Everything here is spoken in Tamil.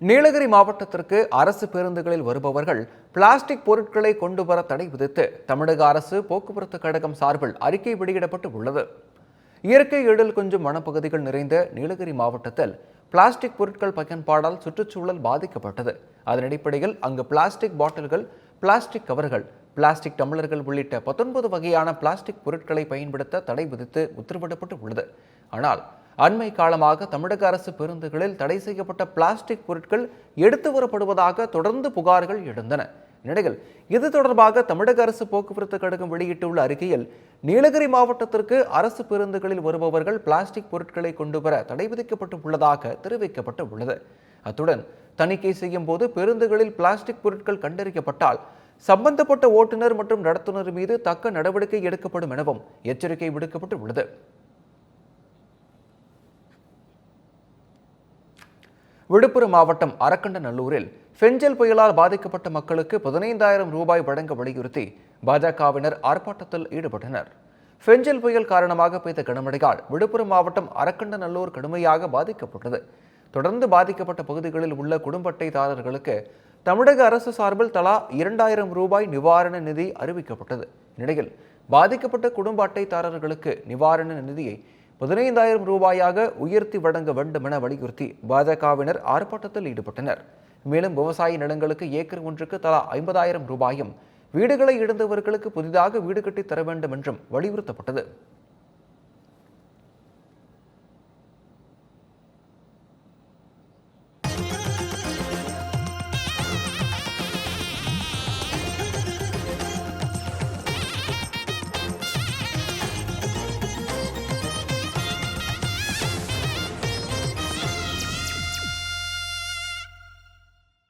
நீலகிரி மாவட்டத்திற்கு அரசு பேருந்துகளில் வருபவர்கள் பிளாஸ்டிக் பொருட்களை கொண்டு வர தடை விதித்து தமிழக அரசு போக்குவரத்து கழகம் சார்பில் அறிக்கை வெளியிடப்பட்டு உள்ளது. இயற்கை எழில் கொஞ்சம் வனப்பகுதிகள் நிறைந்த நீலகிரி மாவட்டத்தில் பிளாஸ்டிக் பொருட்கள் பயன்பாடால் சுற்றுச்சூழல் பாதிக்கப்பட்டது. அதன் அடிப்படையில் அங்கு பிளாஸ்டிக் பாட்டில்கள் பிளாஸ்டிக் கவர்கள் பிளாஸ்டிக் டம்ளர்கள் உள்ளிட்ட பத்தொன்பது வகையான பிளாஸ்டிக் பொருட்களை பயன்படுத்த தடை விதித்து உத்தரவிடப்பட்டு உள்ளது. ஆனால் அண்மை காலமாக தமிழக அரசு பேருந்துகளில் தடை செய்யப்பட்ட பிளாஸ்டிக் பொருட்கள் எடுத்து வரப்படுவதாக தொடர்ந்து புகார்கள் எழுந்தன. இந்நிலையில் இது தொடர்பாக தமிழக அரசு போக்குவரத்து கழகம் வெளியிட்டுள்ள அறிக்கையில் நீலகிரி மாவட்டத்திற்கு அரசு பேருந்துகளில் வருபவர்கள் பிளாஸ்டிக் பொருட்களை கொண்டு வர தடை விதிக்கப்பட்டு உள்ளதாக தெரிவிக்கப்பட்டு உள்ளது அத்துடன் தணிக்கை செய்யும் போது பேருந்துகளில் பிளாஸ்டிக் பொருட்கள் கண்டறியப்பட்டால் சம்பந்தப்பட்ட ஓட்டுநர் மற்றும் நடத்துனர் மீது தக்க நடவடிக்கை எடுக்கப்படும் எனவும் எச்சரிக்கை விடுக்கப்பட்டு உள்ளது விழுப்புரம் மாவட்டம் அரக்கண்டநல்லூரில் ஃபெஞ்சல் புயலால் பாதிக்கப்பட்ட மக்களுக்கு பதினைந்தாயிரம் ரூபாய் வழங்க வலியுறுத்தி பாஜகவினர் ஆர்ப்பாட்டத்தில் ஈடுபட்டனர். ஃபெஞ்சல் புயல் காரணமாக பெய்த கனமழையால் விழுப்புரம் மாவட்டம் அரக்கண்டநல்லூர் கடுமையாக பாதிக்கப்பட்டது. தொடர்ந்து பாதிக்கப்பட்ட பகுதிகளில் உள்ள குடும்ப அட்டைதாரர்களுக்கு தமிழக அரசு சார்பில் தலா இரண்டாயிரம் ரூபாய் நிவாரண நிதி அறிவிக்கப்பட்டது. இந்நிலையில் பாதிக்கப்பட்ட குடும்ப அட்டைதாரர்களுக்கு நிவாரண நிதியை பதினைந்தாயிரம் ரூபாயாக உயர்த்தி வழங்க வேண்டும் என வலியுறுத்தி பாஜகவினர் ஆர்ப்பாட்டத்தில் ஈடுபட்டனர். மேலும் விவசாய நிலங்களுக்கு ஏக்கர் ஒன்றுக்கு தலா ஐம்பதாயிரம் ரூபாயும் வீடுகளை இழந்தவர்களுக்கு புதிதாக வீடு கட்டி தர வேண்டும் என்றும் வலியுறுத்தப்பட்டது.